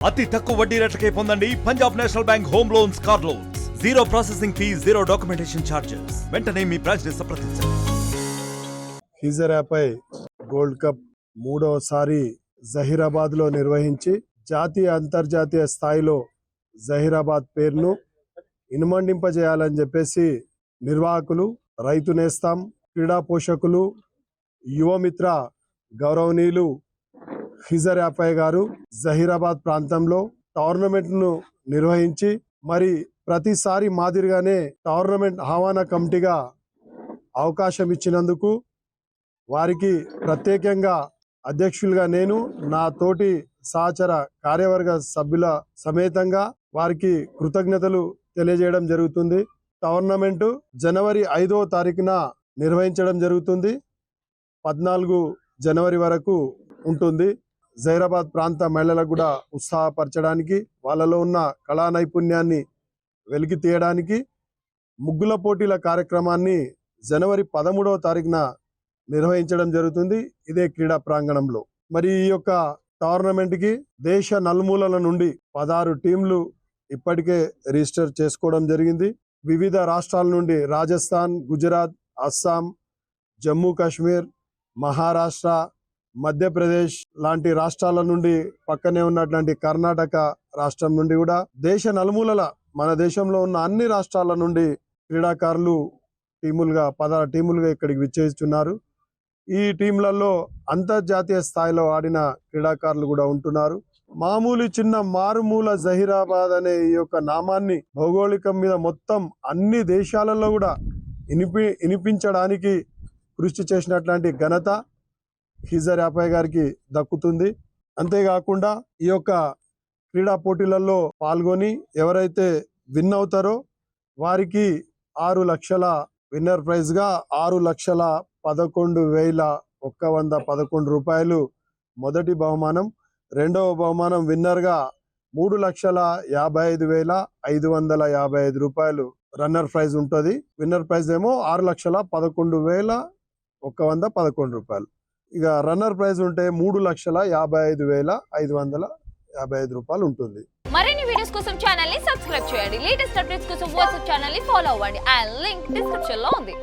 అతి తక్కువ వడ్డీ రేట్లకే పొందండి Punjab National Bank home loans car loans. Zero processing fee zero documentation charges వెంటనే మీ బ్రాంచ్ని సంప్రదించండి ఫీజర్ యాపై గోల్డ్ కప్ మూడవసారి జహీరాబాద్లో నిర్వహించి జాతీయ అంతర్జాతీయ స్థాయిలో జహీరాబాద్ పేరును ఇనుమండింపజేయాలని చెప్పేసి నిర్వాహకులు రైతు నేస్తాం క్రీడా పోషకులు యువమిత్ర గౌరవనీయులు ఫిజర్ యాపయ్య గారు జహీరాబాద్ ప్రాంతంలో టోర్నమెంట్ను నిర్వహించి మరి ప్రతిసారి మాదిరిగానే టోర్నమెంట్ ఆహ్వాన కమిటీగా అవకాశం ఇచ్చినందుకు వారికి ప్రత్యేకంగా అధ్యక్షులుగా నేను నా తోటి సహచర కార్యవర్గ సభ్యుల సమేతంగా వారికి కృతజ్ఞతలు తెలియజేయడం జరుగుతుంది. టోర్నమెంటు జనవరి ఐదో తారీఖున నిర్వహించడం జరుగుతుంది. పద్నాలుగు జనవరి వరకు ఉంటుంది. జైరాబాద్ ప్రాంత మహిళలకు కూడా ఉత్సాహపరచడానికి వాళ్ళలో ఉన్న కళా నైపుణ్యాన్ని వెలికి తీయడానికి ముగ్గుల పోటీల కార్యక్రమాన్ని జనవరి పదమూడవ తారీఖున నిర్వహించడం జరుగుతుంది. ఇదే క్రీడా ప్రాంగణంలో. మరి ఈ యొక్క టోర్నమెంట్కి దేశ నలుమూలల నుండి పదహారు టీంలు ఇప్పటికే రిజిస్టర్ చేసుకోవడం జరిగింది. వివిధ రాష్ట్రాల నుండి రాజస్థాన్ గుజరాత్ అస్సాం జమ్మూ కాశ్మీర్ మహారాష్ట్ర మధ్యప్రదేశ్ లాంటి రాష్ట్రాల నుండి పక్కనే ఉన్నటువంటి కర్ణాటక రాష్ట్రం నుండి కూడా దేశ నలుమూలల మన దేశంలో ఉన్న అన్ని రాష్ట్రాల నుండి క్రీడాకారులు టీములుగా పదహారు టీములుగా ఇక్కడికి విచ్చేస్తున్నారు. ఈ టీంలలో అంతర్జాతీయ స్థాయిలో ఆడిన క్రీడాకారులు కూడా ఉంటున్నారు. మామూలు చిన్న మారుమూల జహీరాబాద్ అనే ఈ యొక్క నామాన్ని భౌగోళికం మీద మొత్తం అన్ని దేశాలలో కూడా ఇనిపి ఇనిపించడానికి కృషి చేసినట్లాంటి ఘనత హిజర్ యాపయ్య గారికి దక్కుతుంది. అంతేకాకుండా ఈ యొక్క క్రీడా పోటీలలో పాల్గొని ఎవరైతే విన్ అవుతారో వారికి ఆరు లక్షల విన్నర్ ప్రైజ్గా ఆరు లక్షల పదకొండు వేల ఒక్క వంద పదకొండు రూపాయలు మొదటి బహుమానం రెండవ బహుమానం విన్నర్గా మూడు లక్షల యాభై ఐదు వేల ఐదు వందల యాభై ఐదు రూపాయలు రన్నర్ ప్రైజ్ ఉంటుంది. విన్నర్ ప్రైజ్ ఏమో ఆరు లక్షల పదకొండు వేల ఒక్క వంద పదకొండు రూపాయలు. ఇక రన్నర్ ప్రైజ్ ఉంటే మూడు లక్షల యాభై ఐదు వేల ఐదు వందల యాభై ఐదు రూపాయలు ఉంటుంది. మరిన్ని వీడియోస్ కోసం ఛానల్ని సబ్స్క్రైబ్ చేయండి. లేటెస్ట్ అప్డేట్స్ కోసం వాట్సాప్ ఛానల్ని ఫాలో అవ్వండి. అండ్ లింక్ డిస్క్రిప్షన్లో ఉంది.